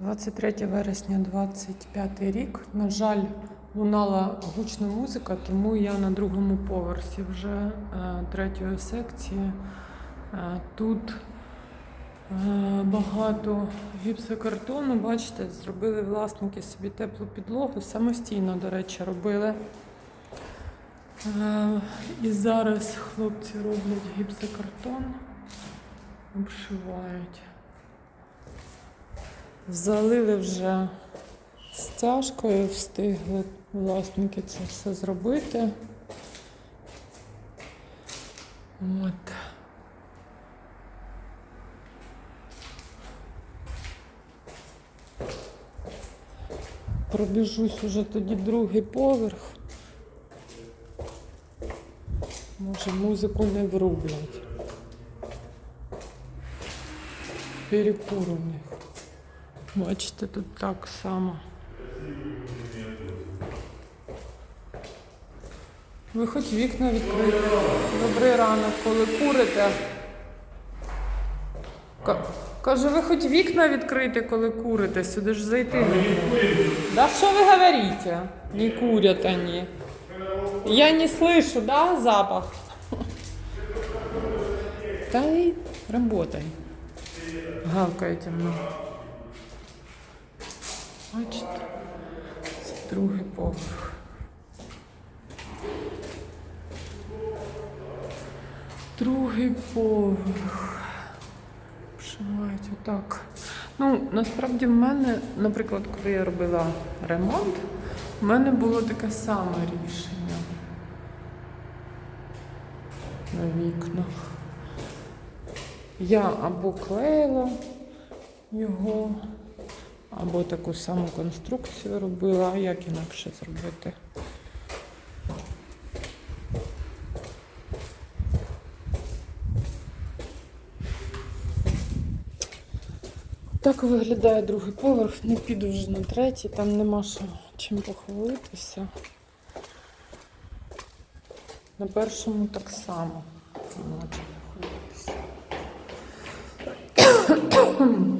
23 вересня 25 рік. На жаль, лунала гучна музика, тому я на другому поверсі вже е, третьої секції. Е, тут е, багато гіпсокартону. Бачите, зробили власники собі теплу підлогу. Самостійно, до речі, робили. І зараз хлопці роблять гіпсокартон, обшивають. Залили вже стяжкою, встигли власники це все зробити. От. Пробіжусь уже тоді другий поверх. Може, музику не врублять. Перекур у них. Бачите, тут так само. Ви хоч вікна відкрите. Добрий ранок, коли курите. Ка- Кажу, ви хоч вікна відкрите, коли курите, сюди ж зайти не. Да що ви говорите? Не курят они. Я не слышу, да, запах? Та й работай. Гавкаєте много. Бачите? Це другий поверх. Другий поверх. Вшивають отак. Ну, насправді в мене, наприклад, коли я робила ремонт, в мене було таке саме рішення на вікнах. Я або клеїла його, або таку саму конструкцію робила, а як інакше зробити. Так виглядає другий поверх, не піду вже на третій, там нема що чим похвалитися. На першому так само нема чим похвалитися.